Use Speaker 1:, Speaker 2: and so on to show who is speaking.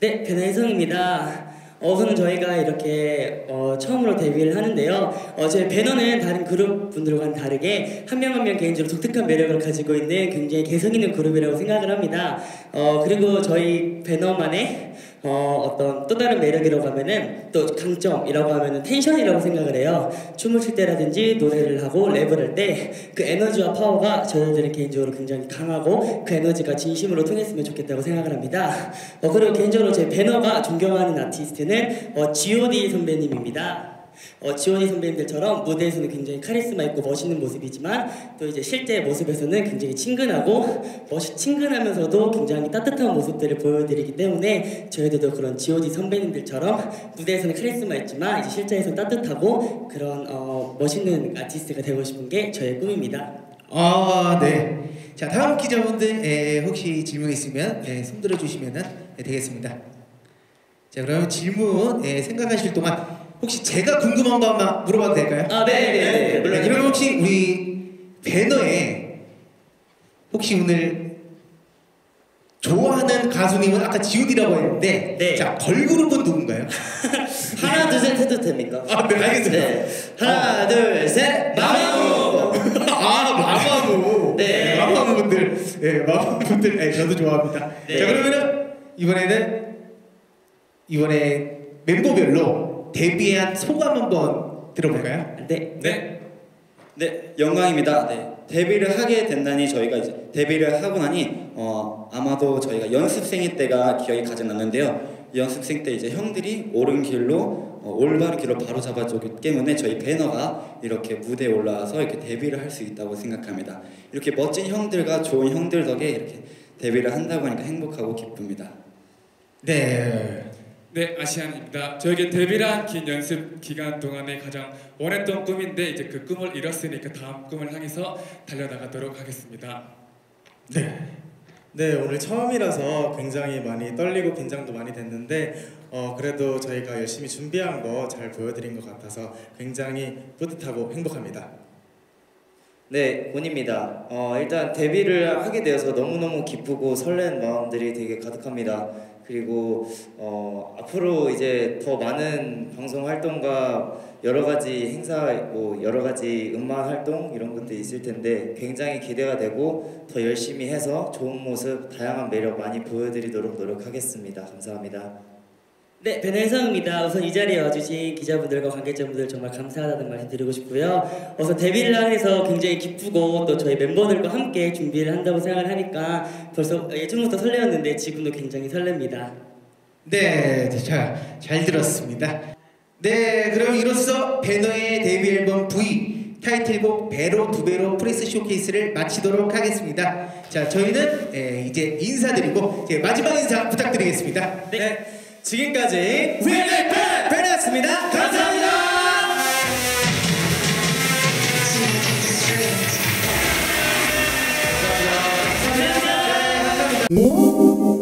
Speaker 1: 네, 배혜성입니다 어서는 저희가 이렇게 어, 처음으로 데뷔를 하는데요. 어, 제 배너는 다른 그룹 분들과는 다르게 한 명 한명 한 명 개인적으로 독특한 매력을 가지고 있는 굉장히 개성 있는 그룹이라고 생각을 합니다. 어, 그리고 저희 배너만의 어, 어떤 또 다른 매력이라고 하면은 또 강점이라고 하면은 텐션이라고 생각을 해요. 춤을 출 때라든지 노래를 하고 랩을 할 때 그 에너지와 파워가 저희들은 개인적으로 굉장히 강하고 그 에너지가 진심으로 통했으면 좋겠다고 생각을 합니다. 어, 그리고 개인적으로 제 배너가 존경하는 아티스트는 어, G.O.D 선배님입니다. 어, 지원이 선배님들처럼 무대에서는 굉장히 카리스마 있고 멋있는 모습이지만 또 이제 실제 모습에서는 굉장히 친근하고 멋이 친근하면서도 굉장히 따뜻한 모습들을 보여드리기 때문에 저희들도 그런 G.O.D 선배님들처럼 무대에서는 카리스마 있지만 이제 실제에서는 따뜻하고 그런 어, 멋있는 아티스트가 되고 싶은 게 저의 꿈입니다.
Speaker 2: 아, 네. 자, 다음 기자분들 에, 혹시 질문 있으면 에, 손 들어주시면 네, 되겠습니다. 자, 그럼 질문 에, 생각하실 동안 혹시 제가 궁금한 거 한번 물어봐도 될까요?
Speaker 1: 아, 네, 네, 네.
Speaker 2: 네,
Speaker 1: 물론.
Speaker 2: 혹시 우리 배너에 혹시 오늘 좋아하는 가수님은 아까 G.O.D라고 했는데
Speaker 1: 네.
Speaker 2: 자 걸그룹은 누군가요?
Speaker 1: 하나, 둘, 셋 해도 됩니까?
Speaker 2: 아, 네, 알겠습니다.
Speaker 1: 네. 하나, 둘, 셋, 마마무!
Speaker 2: 아 마마무
Speaker 1: 네.
Speaker 2: 마마무 분들 네 마마무 분들 네, 저도 좋아합니다
Speaker 1: 네.
Speaker 2: 자 그러면은 이번에는 이번에 멤버별로 데뷔한 소감 한번 들어볼까요?
Speaker 1: 네.
Speaker 3: 네. 네, 영광입니다. 네. 데뷔를 하게 된다니 저희가 이제 데뷔를 하고 나니 어, 아마도 저희가 연습생일 때가 기억이 가장 남는데요. 연습생 때 이제 형들이 옳은 길로 어, 올바른 길로 바로 잡아주기 때문에 저희 배너가 이렇게 무대에 올라와서 이렇게 데뷔를 할 수 있다고 생각합니다. 이렇게 멋진 형들과 좋은 형들 덕에 이렇게 데뷔를 한다고 하니까 행복하고 기쁩니다.
Speaker 2: 네
Speaker 4: 네, 아시안입니다. 저에게 데뷔란 긴 연습 기간 동안에 가장 원했던 꿈인데 이제 그 꿈을 이뤘으니까 다음 꿈을 향해서 달려나가도록 하겠습니다.
Speaker 5: 네, 오늘 처음이라서 굉장히 많이 떨리고 긴장도 많이 됐는데 어, 그래도 저희가 열심히 준비한 거 잘 보여드린 것 같아서 굉장히 뿌듯하고 행복합니다.
Speaker 6: 네, 본입니다. 어, 일단 데뷔를 하게 되어서 너무너무 기쁘고 설레는 마음들이 되게 가득합니다. 그리고 어, 앞으로 이제 더 많은 방송 활동과 여러 가지 행사, 뭐 여러 가지 음악 활동 이런 것들이 있을 텐데 굉장히 기대가 되고 더 열심히 해서 좋은 모습, 다양한 매력 많이 보여드리도록 노력하겠습니다. 감사합니다.
Speaker 1: 네, 배나희성입니다. 우선 이 자리에 와주신 기자분들과 관계자분들 정말 감사하다는 말씀 드리고 싶고요. 우선 데뷔를 하해서 굉장히 기쁘고 또 저희 멤버들과 함께 준비를 한다고 생각을 하니까 벌써 예전부터 설레었는데 지금도 굉장히 설렙니다.
Speaker 2: 네, 자, 잘 들었습니다. 네, 그럼 이로써 배너의 데뷔 앨범 V 타이틀곡 배로 두 배로 프레스 쇼케이스를 마치도록 하겠습니다. 자, 저희는 예, 이제 인사드리고 이제 마지막 인사 부탁드리겠습니다.
Speaker 5: 네, 지금까지 위너의 팬이었습니다. 감사합니다.
Speaker 1: 감사합니다.